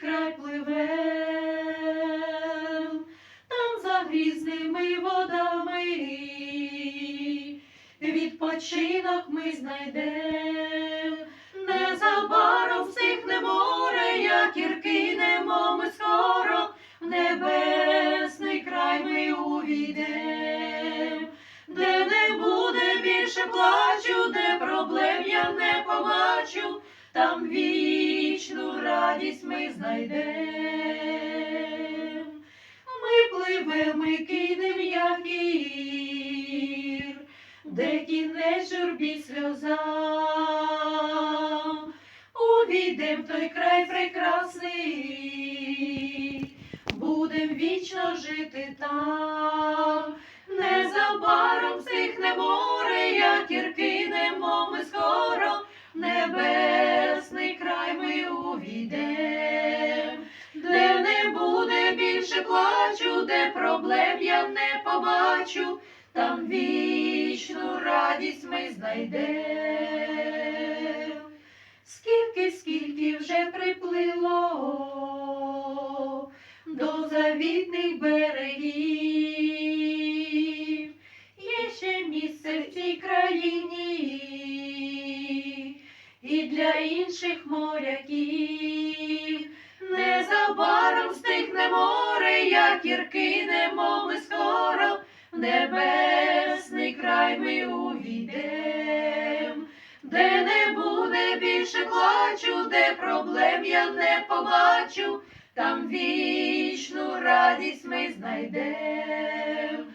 край пливем, там за грізними водами відпочинок ми знайдем. Незабаром стихне море, як і кинемо ми скоро, в небесний край ми увійдем, де не буде більше плачу, де проблем я не побачу, там вічну радість ми знайдем. Ми пливем, ми кинем якір, де кінець журбі сльозам, увійдем в той край прекрасний, будем вічно жити там, незабаром стихне море, як кинемо ми скоро, в плачу, де проблем я не побачу, там вічну радість ми знайдем. Скільки, скільки вже приплило до завітних берегів, є ще місце в цій країні і для інших моряків. Незабаром стихне море, як і кинемо ми скоро, в небесний край ми увійдем, де не буде більше плачу, де проблем я не побачу, там вічну радість ми знайдем.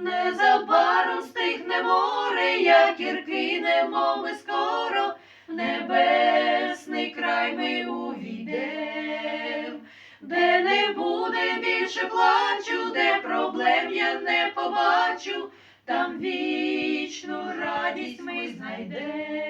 Незабаром стихне море, як і кинемо ми скоро, в небесний край ми увійдем, де буде більше плачу, де проблем я не побачу, там вічну радість ми знайдем.